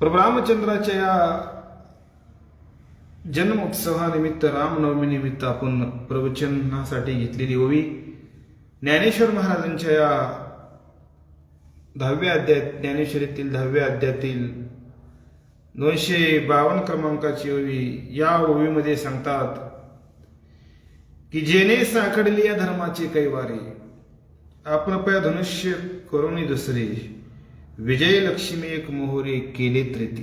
प्रभुरामचंद्राच्या या जन्मोत्सवानिमित्त रामनवमी निमित्त आपण प्रवचनासाठी घेतलेली ओवी ज्ञानेश्वर महाराजांच्या या दहाव्या अध्यायात ज्ञानेश्वरीतील दहाव्या अध्यायातील दोनशे बावन्न क्रमांकाची ओवी या ओवीमध्ये सांगतात की जेने साकडली या धर्माची कैवारी आपणपया धनुष्य करुणी दुसरी विजयलक्ष्मी एक मोहरे केले त्रेती.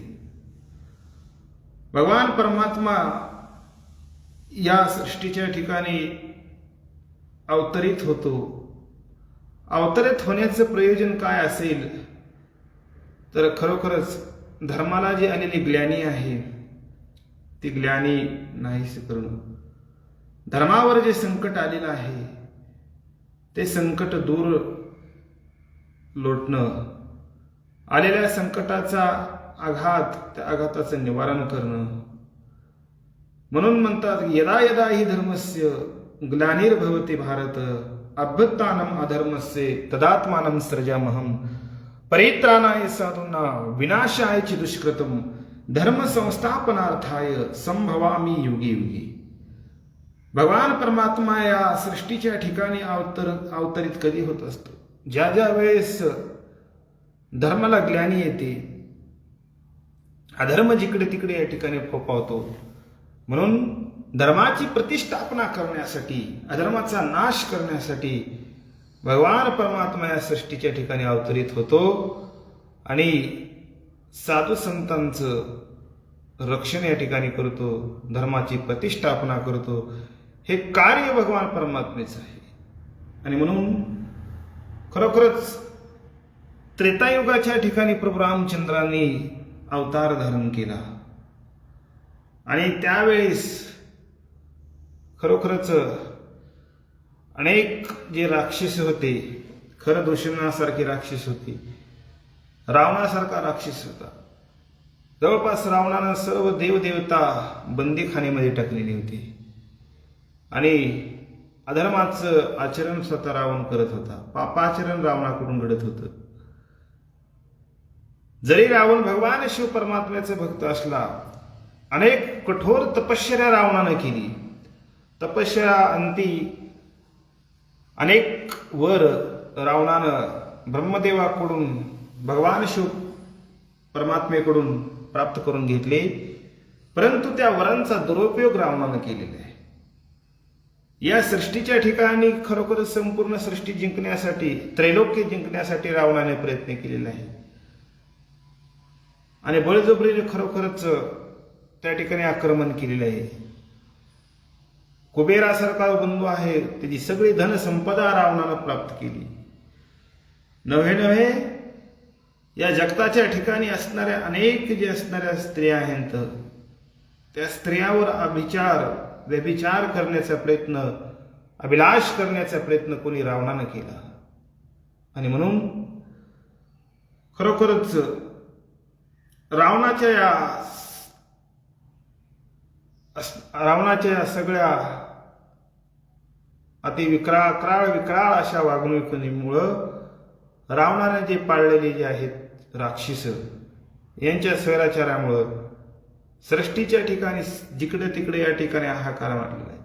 भगवान परमात्मा या सृष्टीच्या ठिकाणी अवतरित होतो. अवतरित होण्याचं प्रयोजन काय असेल? तर खरोखरच धर्माला जी आलेली ग्लानी आहे ती ग्लानी नाहीसे करणं धर्मावर जे संकट आलेलं आहे ते संकट दूर लोटणं आलेल्या संकटाचा आघात त्या आघाताचं निवारण करणं. म्हणून म्हणतात यदा यदा ही धर्मस्य ग्लानिर्भवती भारत अभ्युत्थानम अधर्मस्य तदात्मानं सृजामहम परित्राणाय साधूंना विनाशायची दुष्कृतम। धर्म संस्थापनार्थाय संभवामी युगी युगी। भगवान परमात्मा या सृष्टीच्या ठिकाणी अवतर अवतरित कधी होत असतो? ज्या ज्या वेळेस धर्माला ग्लानी येते. अधर्म जिकडे तिकडे या ठिकाणी फोफावतो. म्हणून धर्माची प्रतिष्ठापना करण्यासाठी अधर्माचा नाश करण्यासाठी भगवान परमात्मा या सृष्टीच्या ठिकाणी अवतरित होतो आणि साधू संतांचं रक्षण या ठिकाणी करतो धर्माची प्रतिष्ठापना करतो. हे कार्य भगवान परमात्मेचं आहे. आणि म्हणून खरोखरच त्रेतायुगाच्या ठिकाणी प्रभू रामचंद्रांनी अवतार धारण केला. आणि त्यावेळेस खरोखरच अनेक जे राक्षस होते खरं दूषणासारखी राक्षस होती रावणासारखा राक्षस होता. जवळपास रावणानं सर्व देवदेवता बंदीखानेमध्ये टाकलेली होती. आणि अधर्माचं आचरण स्वतः रावण करत होता. पापाचरण रावणाकडून घडत होतं. जरी रावण भगवान शिव परमात्म्याचा भक्त असला अनेक कठोर तपश्चर्या रावणानं केली. तपश्चर्या अंती अनेक वर रावणानं ब्रह्मदेवाकडून भगवान शिव परमात्मेकडून प्राप्त करून घेतले परंतु त्या वरांचा दुरुपयोग रावणानं केलेला आहे. या सृष्टीच्या ठिकाणी खरोखर संपूर्ण सृष्टी जिंकण्यासाठी त्रैलोक्य जिंकण्यासाठी रावणाने प्रयत्न केलेला आहे आणि बळजबरीने खरोखरच त्या ठिकाणी आक्रमण केलेलं आहे. कुबेरासारखा बंधू आहे त्याची सगळी धनसंपदा रावणानं प्राप्त केली. नव्हे नव्हे या जगताच्या ठिकाणी असणाऱ्या अनेक जे असणाऱ्या स्त्रिया आहेत त्या स्त्रियावर अभिचार व्यभिचार करण्याचा प्रयत्न अभिलाष करण्याचा प्रयत्न कोणी रावणानं केला. आणि म्हणून खरोखरच रावणाच्या या अस- रावणाच्या या सगळ्या अति विक्राळ क्राळ विक्राळ अशा वागणुकीमुळं रावणाने जे पाळलेले जे आहेत राक्षस यांच्या स्वैराचारामुळं सृष्टीच्या ठिकाणी जिकडे तिकडे या ठिकाणी हाहाकार वाटलेला आहे.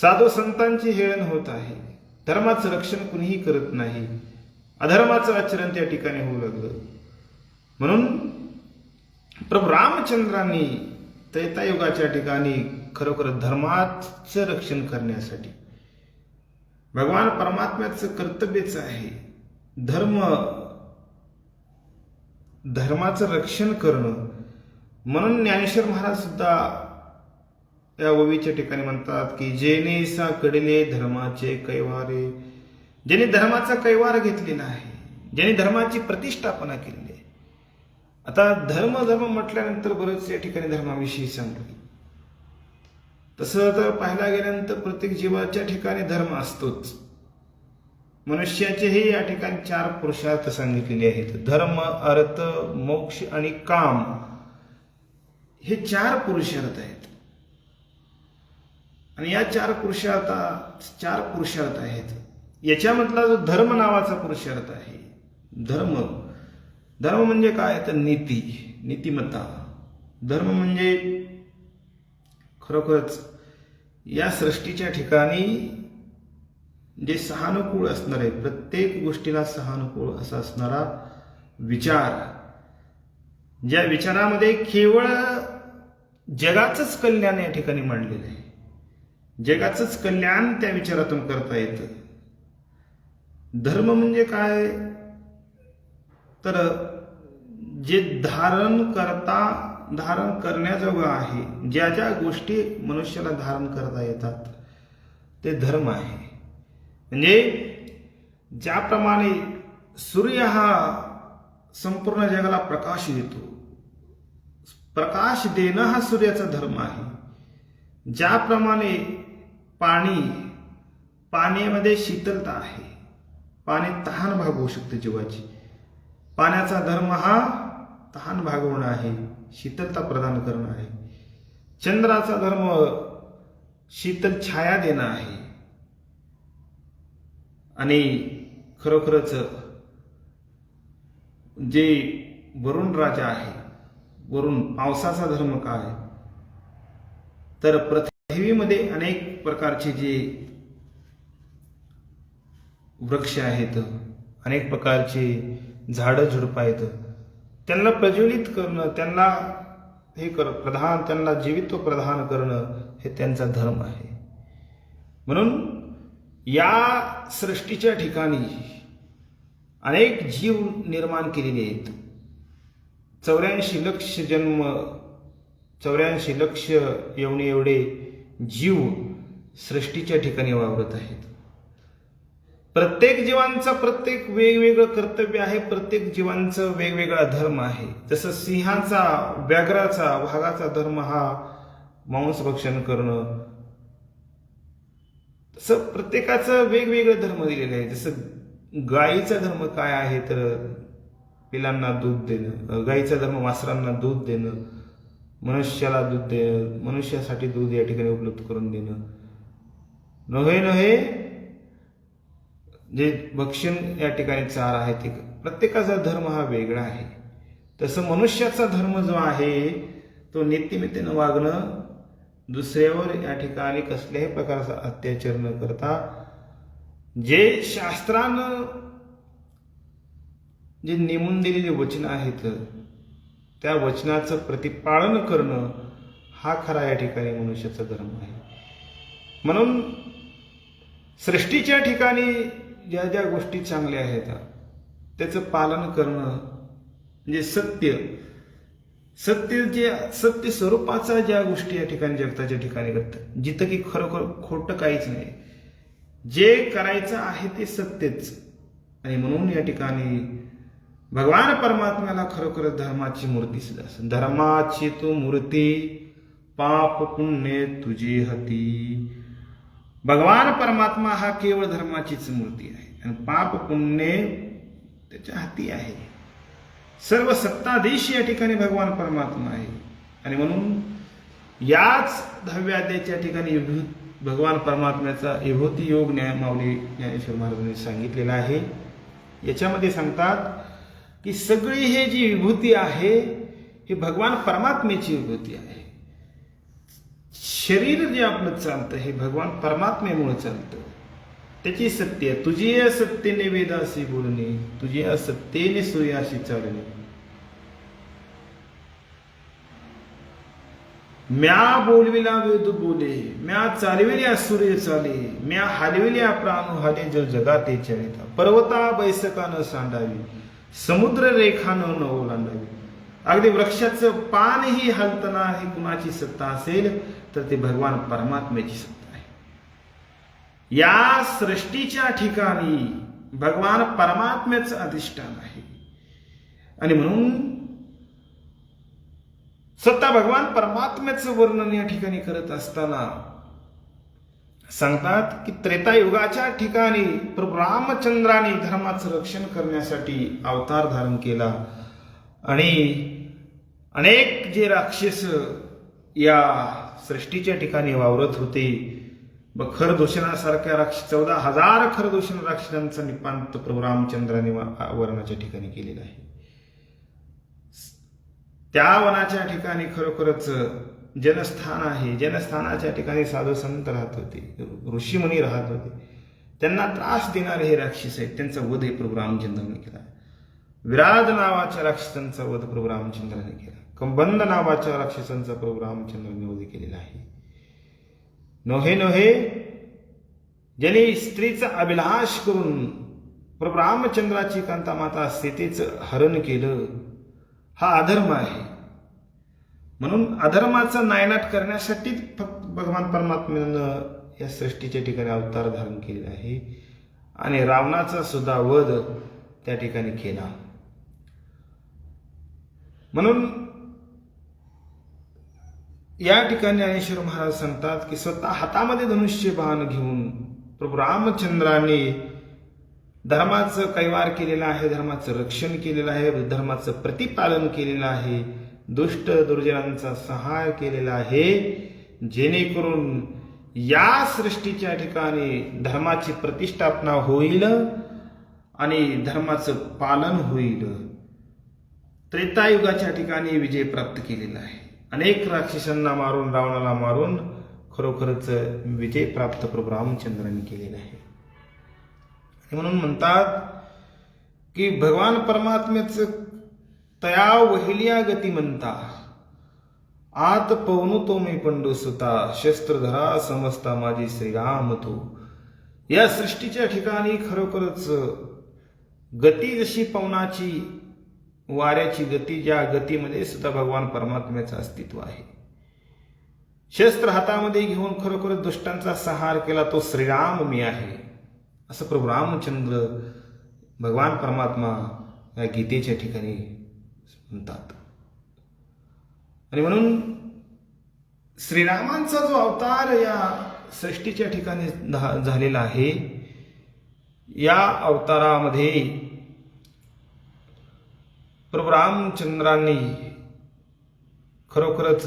साधू संतांची हेळण होत आहे. धर्माचं रक्षण कुणीही करत नाही. अधर्माचं आचरण त्या ठिकाणी होऊ लागलं. म्हणून प्रभू रामचंद्रांनी तैतायुगाच्या ठिकाणी खरोखर धर्माचं रक्षण करण्यासाठी भगवान परमात्म्याचं कर्तव्यच आहे धर्म धर्माचं रक्षण करणं. म्हणून ज्ञानेश्वर महाराज सुद्धा या ओवीच्या ठिकाणी म्हणतात की जेने सा कडले धर्माचे कैवारे ज्याने धर्माचा कैवार घेतलेला आहे ज्याने धर्माची प्रतिष्ठापना केलेली आहे आता धर्म धर्म म्हटल्यानंतर बरेच या ठिकाणी धर्माविषयी सांगतो. तसं तर पाहायला गेल्यानंतर प्रत्येक जीवाच्या ठिकाणी धर्म असतोच. मनुष्याचेही या ठिकाणी चार पुरुषार्थ सांगितलेले आहेत. धर्म अर्थ मोक्ष आणि काम. हे चार पुरुषार्थ आहेत. आणि या चार पुरुषार्था चार पुरुषार्थ आहेत. याच्यामधला जो धर्म नावाचा पुरुषार्थ आहे धर्म धर्म म्हणजे काय? तर नीती नीतिमत्ता. धर्म म्हणजे खरोखरच या सृष्टीच्या ठिकाणी जे सहानुकूळ असणार आहे प्रत्येक गोष्टीला सहानुकूळ असा असणारा विचार. ज्या विचारामध्ये केवळ जगाचंच कल्याण या ठिकाणी मांडलेलं आहे. जगाचंच कल्याण त्या विचारातून करता येतं. धर्म म्हणजे काय? तर जे धारण करता धारण करण्याजोगं आहे ज्या ज्या गोष्टी मनुष्याला धारण करता येतात ते धर्म आहे. म्हणजे ज्याप्रमाणे सूर्य हा संपूर्ण जगाला प्रकाश देतो प्रकाश देणं हा सूर्याचा धर्म आहे. ज्याप्रमाणे पाणी पाण्यामध्ये शीतलता आहे पाणी तहान भागवू शकते जीवाची. पाण्याचा धर्म हा तहान भागवणं आहे शीतलता प्रदान करणं आहे. चंद्राचा धर्म शीतल छाया देणं आहे. आणि खरोखरच जे वरुण राजा आहे वरुण पावसाचा धर्म काय? तर पृथ्वीमध्ये अनेक प्रकारचे जे वृक्ष आहेत अनेक प्रकारचे झाडं झुडपं आहेत. त्यांना प्रज्वलित करणं त्यांना हे कर प्रधान त्यांना जीवित्व प्रदान करणं हे त्यांचा धर्म आहे. म्हणून या सृष्टीच्या ठिकाणी अनेक जीव निर्माण केलेले आहेत. चौऱ्याऐंशी लक्ष जन्म चौऱ्याऐंशी लक्ष एवढे एवढे जीव सृष्टीच्या ठिकाणी वावरत आहेत. प्रत्येक जीवांचा प्रत्येक वेगवेगळं कर्तव्य आहे प्रत्येक जीवांचं वेगवेगळा धर्म आहे. जसं सिंहाचा व्याघ्राचा वाघाचा धर्म हा मांस भक्षण करणं तसं प्रत्येकाचं वेगवेगळं धर्म दिलेलं आहे. जसं गायीचा धर्म काय आहे तर पिलांना दूध देणं गायीचा धर्म वासरांना दूध देणं मनुष्याला दूध दे मनुष्यासाठी दूध या ठिकाणी उपलब्ध करून देणं. नव्हे नव्हे जे भक्षण या ठिकाणी चार आहे ते प्रत्येकाचा धर्म हा वेगळा आहे. तसं मनुष्याचा धर्म जो आहे तो नीतिमितीनं वागणं दुसऱ्यावर या ठिकाणी कसल्याही प्रकारचा अत्याचार न करता जे शास्त्रानं जे नेमून दिलेली वचनं आहेत त्या वचनाचं प्रतिपालन करणं हा खरा या ठिकाणी मनुष्याचा धर्म आहे. म्हणून सृष्टीच्या ठिकाणी ज्या ज्या गोष्टी चांगल्या आहेत त्याचं पालन करणं म्हणजे सत्य. सत्य जे सत्य स्वरूपाचा ज्या गोष्टी या ठिकाणी जगताच्या ठिकाणी घडतात जिथं की खरोखर खोटं काहीच नाही. जे करायचं आहे ते सत्यच. आणि म्हणून या ठिकाणी भगवान परमात्म्याला खरोखर धर्माची मूर्ती सुद्धा धर्माची तू मूर्ती पाप पुण्य तुझी हती. भगवान परमात्मा हा केवळ धर्माचीच मूर्ती आहे. आणि पाप पुण्य त्याच्या हाती आहे. सर्व सत्ताधीश या ठिकाणी भगवान परमात्मा आहे. आणि म्हणून याच दहाव्याध्याच्या ठिकाणी भगवान परमात्म्याचा विभूती योग न्याय माऊली ज्ञानेश्वर महाराजांनी सांगितलेला आहे. याच्यामध्ये सांगतात की सगळी हे जी विभूती आहे ही भगवान परमात्म्याची विभूती आहे. शरीर जे आपलं चालतं हे भगवान परमात्म्यामुळे चालतं. त्याची सत्य तुझी असत्यने वेदाशी बोलणे तुझी असत्येने सूर्याशी चालणे. म्या बोलविला वेद बोले म्या चालविल्या सूर्य चाले म्या हालविल्या प्राण हाले जो जगाते चरिता पर्वता बैसकानं सांडावी समुद्र रेखानं न ओलांडावी अगदी वृक्षाचं पानही हलताना ही कुणाची सत्ता असेल तर ते भगवान परमात्म्याची सत्ता आहे. या सृष्टीच्या ठिकाणी भगवान परमात्म्याचं अधिष्ठान आहे. आणि म्हणून सत्ता भगवान परमात्म्याचं वर्णन या ठिकाणी करत असताना सांगतात की त्रेतायुगाच्या ठिकाणी प्रभू रामचंद्राने धर्माचं रक्षण करण्यासाठी अवतार धारण केला. आणि अनेक जे राक्षस या सृष्टीच्या ठिकाणी वावरत होते व खरदूषणासारख्या राक्ष चौदा हजार खरदूषण राक्षसांचा निपांत प्रभू रामचंद्राने वा- वर्णाच्या ठिकाणी केलेला आहे. त्या वनाच्या ठिकाणी खरोखरच जनस्थान आहे. जनस्थानाच्या ठिकाणी साधू संत राहत होते ऋषीमुनी राहत होते. त्यांना त्रास देणारे हे राक्षस आहेत. त्यांचा वध हे प्रभू रामचंद्राने केला विराज नावाच्या राक्षसांचा वध प्रभू रामचंद्राने केला कंबंद नावाच्या राक्षसांचा प्रभू रामचंद्राने वध केलेला आहे. नोहे नोहे ज्याने स्त्रीचा अभिलाष करून प्रभू रामचंद्राची कांता माता सीतेचं हरण केलं हा अधर्म आहे. म्हणून अधर्माचा नायनाट करण्यासाठी फक्त भगवान परमात्म्यानं या सृष्टीच्या ठिकाणी अवतार धारण केलेला आहे आणि रावणाचा सुद्धा वध त्या ठिकाणी केला. म्हणून या ठिकाणी ज्ञानेश्वर महाराज सांगतात की स्वतः हातामध्ये धनुष्य बाण घेऊन प्रभू रामचंद्राने धर्माचं कैवार केलेलं आहे धर्माचं रक्षण केलेलं आहे धर्माचं प्रतिपालन केलेलं आहे दुष्ट दुर्जनांचा सहाय केलेला आहे. जेणेकरून या सृष्टीच्या ठिकाणी धर्माची प्रतिष्ठापना होईल आणि धर्माचं पालन होईल. त्रेतायुगाच्या ठिकाणी विजय प्राप्त केलेला आहे. अनेक राक्षसांना मारून रावणाला मारून खरोखरच विजय प्राप्त प्रभू रामचंद्रांनी केलेला आहे. आणि म्हणून म्हणतात की भगवान परमात्म्याच तया वहिल्या गती म्हणता आत पवनु तो मी पंडू सुता शस्त्रधरा समजता माझी श्रीराम तू. या सृष्टीच्या ठिकाणी खरोखरच गती जशी पवनाची वाऱ्याची गती ज्या गतीमध्ये सुद्धा भगवान परमात्म्याचं अस्तित्व आहे. शस्त्र हातामध्ये घेऊन खरोखर दुष्टांचा संहार केला तो श्रीराम मी आहे. असं प्रभू रामचंद्र भगवान परमात्मा या गीतेच्या ठिकाणी म्हणतात. आणि म्हणून श्रीरामांचा जो अवतार या सृष्टीच्या ठिकाणी झालेला आहे या अवतारामध्ये प्रभू रामचंद्रांनी खरोखरच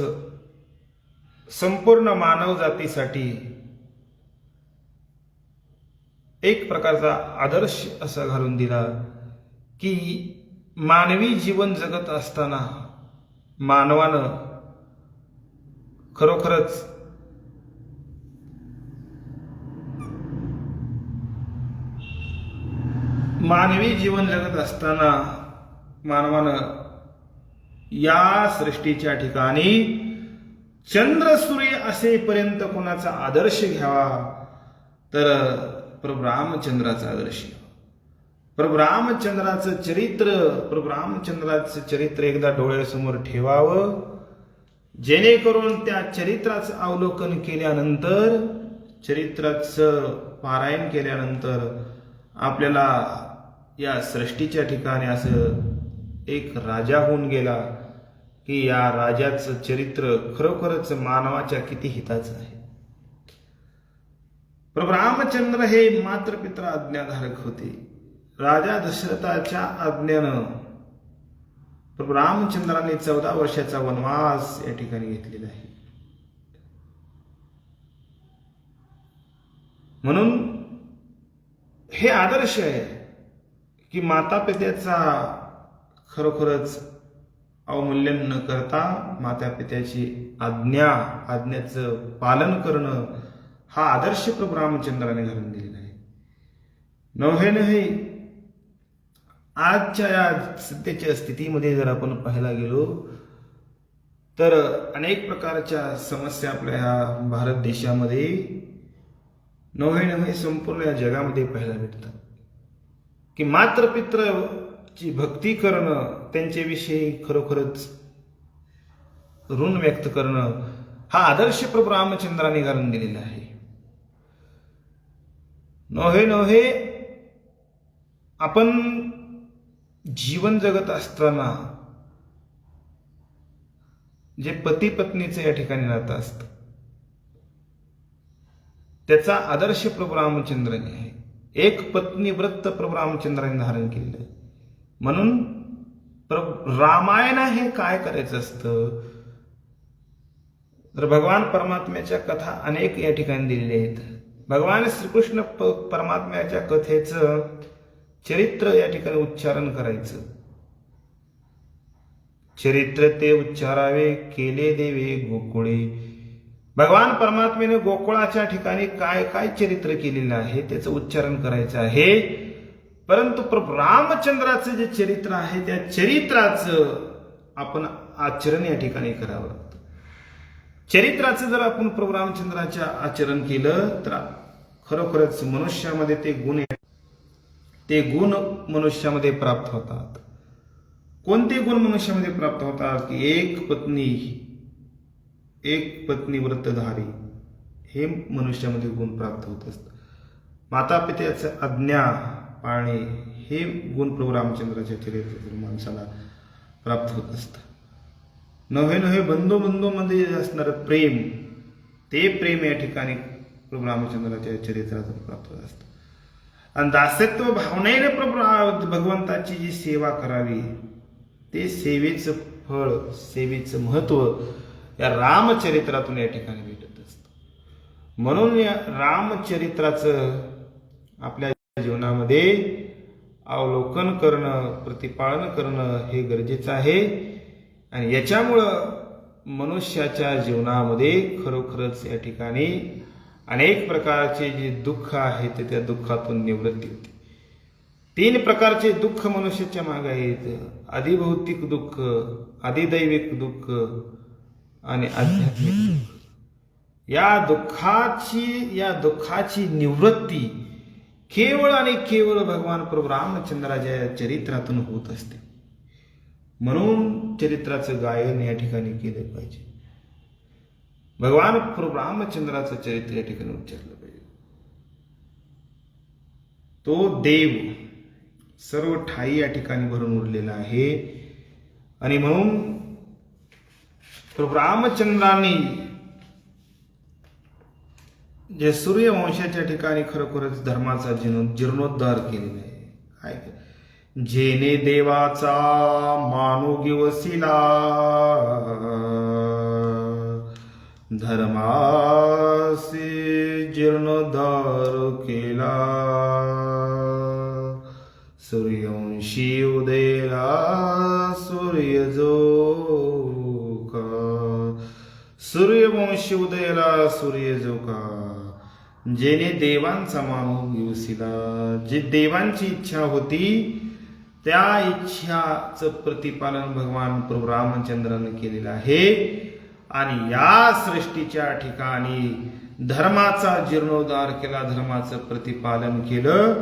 संपूर्ण मानव जातीसाठी एक प्रकारचा आदर्श असा घालून दिला की मानवी जीवन जगत असताना मानवानं खरोखरच मानवी जीवन जगत असताना मानवानं या सृष्टीच्या ठिकाणी चंद्र सूर्य असेपर्यंत कोणाचा आदर्श घ्यावा तर प्रभू रामचंद्राचा आदर्श प्रभू रामचंद्राचं चरित्र प्रभू रामचंद्राचं चरित्र एकदा डोळ्यासमोर ठेवावं. जेणेकरून त्या चरित्राचं अवलोकन केल्यानंतर चरित्राचं पारायण केल्यानंतर आपल्याला या सृष्टीच्या ठिकाणी असं एक राजा होऊन गेला की या राजाचं चरित्र खरोखरच मानवाच्या किती हिताचं आहे. प्रभू रामचंद्र हे मातृपित्र आज्ञाधारक होते. राजा दशरथाच्या आज्ञेनं प्रभू रामचंद्राने चौदा वर्षाचा वनवास या ठिकाणी घेतलेला आहे. म्हणून हे आदर्श आहे की माता पित्याचा खरोखरच अवमूल्यन न करता माता पित्याची आज्ञा आज्ञेचं पालन करणं हा आदर्श प्रभू रामचंद्राने घालून दिलेला आहे. नव्हे नव्हे आजच्या या सध्याच्या स्थितीमध्ये जर आपण पाहायला गेलो तर अनेक प्रकारच्या समस्या आपल्या ह्या भारत देशामध्ये नव्हे नव्हे संपूर्ण या जगामध्ये पाहायला भेटतात. की मात्र ची भक्ती करणं त्यांच्याविषयी खरोखरच ऋण व्यक्त करणं हा आदर्श प्रभू रामचंद्राने घालून दिलेला आहे. नोहे नोहे आपण जीवन जगत असताना जे पती पत्नीचं या ठिकाणी नातं असतं त्याचा आदर्श प्रभू रामचंद्राने आहे. एक पत्नी व्रत प्रभू रामचंद्राने धारण केलेलं आहे. म्हणून प्रभू रामायण हे काय करायचं असतं? तर भगवान परमात्म्याच्या कथा अनेक या ठिकाणी दिलेल्या आहेत. भगवान श्रीकृष्ण परमात्म्याच्या कथेचं चरित्र या ठिकाणी उच्चारण करायचं. चरित्र ते उच्चारावे केले देवे गोकुळे. भगवान परमात्मेने गोकुळाच्या ठिकाणी काय काय चरित्र केलेलं आहे त्याचं उच्चारण करायचं आहे. परंतु प्रभू रामचंद्राचं जे चरित्र आहे त्या चरित्राचं आपण आचरण या ठिकाणी करावं लागतं. चरित्राचं जर आपण प्रभू रामचंद्राच्या आचरण केलं तर खरोखरच मनुष्यामध्ये ते गुण ते गुण मनुष्यामध्ये प्राप्त होतात. कोणते गुण मनुष्यामध्ये प्राप्त होतात? की एक पत्नी एक पत्नी व्रतधारी हे मनुष्यामध्ये गुण प्राप्त होत असतात. माता पित्याचं आज्ञा पाळणे हे गुण प्रभू रामचंद्राच्या चरित्रातून माणसाला प्राप्त होत असतं. नव्हे नव्हे बंधू बंधूमध्ये असणारं प्रेम ते प्रेम या ठिकाणी प्रभू रामचंद्राच्या चरित्रातून प्राप्त होत असतं. आणि दासत्व भावनेने प्रभू भगवंताची जी सेवा करावी ते सेवेचं फळ सेवेचं महत्त्व या रामचरित्रातून या ठिकाणी भेटत असतं. म्हणून या रामचरित्राचं आपल्या जीवनामध्ये अवलोकन करणं प्रतिपालन करणं हे गरजेचं आहे. आणि याच्यामुळं मनुष्याच्या जीवनामध्ये खरोखरच या ठिकाणी अनेक प्रकारचे जे दुःख आहेत ते त्या दुःखातून निवृत्ती होते तीन प्रकारचे दुःख मनुष्याच्या मागे आहेत. अधिभौतिक दुःख अधिदैविक दुःख आणि आध्यात्मिक दुःख. या दुःखाची या दुःखाची निवृत्ती केवळ आणि केवळ भगवान प्रभू रामचंद्राच्या चरित्रातून होत असते. म्हणून चरित्राचं गायन या ठिकाणी केलं पाहिजे. भगवान प्रभू रामचंद्राचं चरित्र या ठिकाणी उच्चारलं पाहिजे. तो देव सर्व ठाई या ठिकाणी भरून उरलेला आहे. आणि म्हणून प्रभू रामचंद्रांनी जे सूर्यवंशाच्या ठिकाणी खरोखरच धर्माचा जीर्ण जीर्णोद्धार केलेला आहे. काय जेने देवाचा मानोगी वसिला धर्मासे जीर्णोद्धार केला. सूर्यवंशी उदयला सूर्य जो का सूर्यवंशी उदयला सूर्य जो का जेने देवांचा मानव घेऊसिला. जे देवांची इच्छा होती त्या इच्छाचं प्रतिपालन भगवान प्रभू रामचंद्रानं केलेलं आहे. आणि या सृष्टीच्या ठिकाणी धर्माचा जीर्णोद्धार केला धर्माचं प्रतिपालन केलं.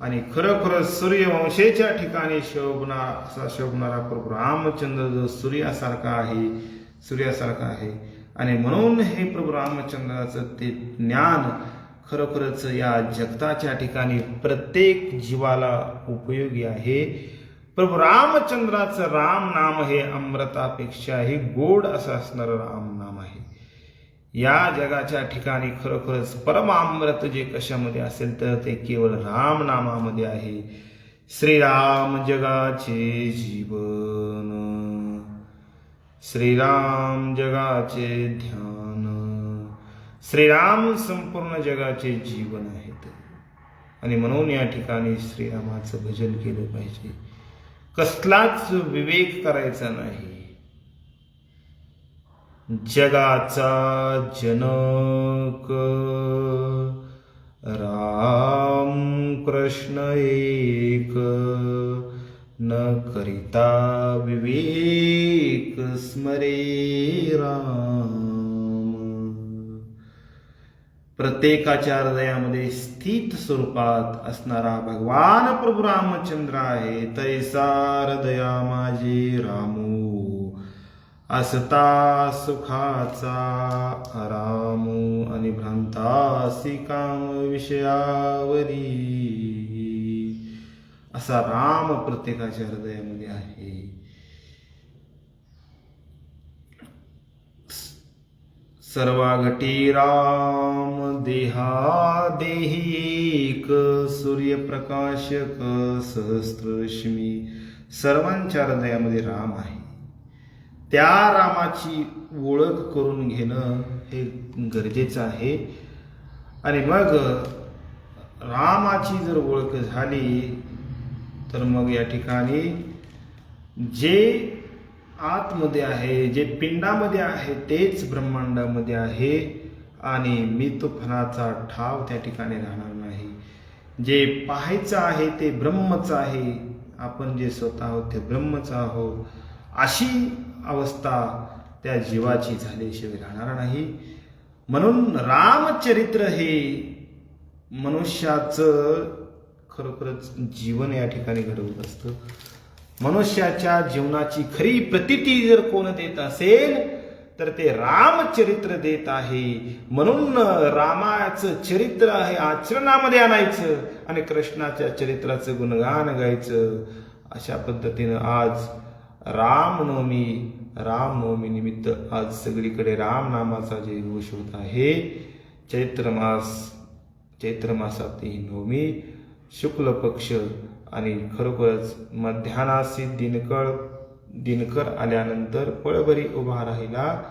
आणि खरोखर सूर्यवंशेच्या ठिकाणी शोभना असा शोभणारा प्रभू रामचंद्र जो सूर्यासारखा आहे सूर्यासारखा आहे. आणि म्हणून हे प्रभू रामचंद्राचं ते ज्ञान खरोखरच या जगताच्या ठिकाणी प्रत्येक जीवाला उपयोगी आहे. प्रभू रामचंद्राचं राम नाम हे अमृतापेक्षाही गोड असं असणारं राम नाम आहे. या जगाच्या ठिकाणी खरोखरच परमामृत जे कशामध्ये असेल तर ते केवळ राम नामामध्ये आहे. श्रीराम जगाचे जीवन. श्रीराम जगाचे ध्यान. श्रीराम संपूर्ण जगाचे जीवन आहेत. आणि म्हणून या ठिकाणी श्रीरामाचं भजन केलं पाहिजे. कसलाच विवेक करायचा नाही. जगाचा जनक राम कृष्ण एक. न करिता विवेक स्मरे राम. प्रत्येकाच्या हृदयामध्ये स्थित स्वरूपात असणारा भगवान प्रभू रामचंद्र आहे. तैसा हृदया माझे रामू. असता सुखाचा रामू आणि भ्रांतासी काम विषयावरी. असा राम प्रत्येकाच्या हृदयामध्ये आहे. सर्वाघटी राम देहा देही एक सूर्यप्रकाशक सहस्त्ररश्मी सर्वांच्या हृदयामध्ये राम आहे. त्या रामाची ओळख करून घेणं हे गरजेचं आहे. आणि मग रामाची जर ओळख झाली तर मग या ठिकाणी जे आतमध्ये आहे जे पिंडामध्ये आहे तेच ब्रह्मांडामध्ये आहे. आणि मी तो फणाचा ठाव त्या ठिकाणी राहणार नाही. जे पाहायचं आहे ते ब्रह्मच आहे. आपण जे स्वतः आहोत ते ब्रह्मच आहोत. अशी अवस्था त्या जीवाची झाल्याशिवाय राहणार नाही. म्हणून रामचरित्र हे मनुष्याचं खरोखरच जीवन या ठिकाणी घडवत असतं. मनुष्याच्या जीवनाची खरी प्रतिती जर कोण देत असेल तर ते रामचरित्र देत आहे. म्हणून रामाचं चरित्र आहे आचरणामध्ये आणायचं आणि कृष्णाच्या चरित्राचं गुणगान गायचं. अशा पद्धतीनं आज रामनवमी रामनवमी निमित्त आज सगळीकडे रामनामाचा जे घोष होत आहे चैत्र मास चैत्र मासात ही नवमी शुक्ल पक्ष आणि खरोखरच मध्यानासी दिनकर दिनकर आल्यानंतर पळभरी उभा राहिला.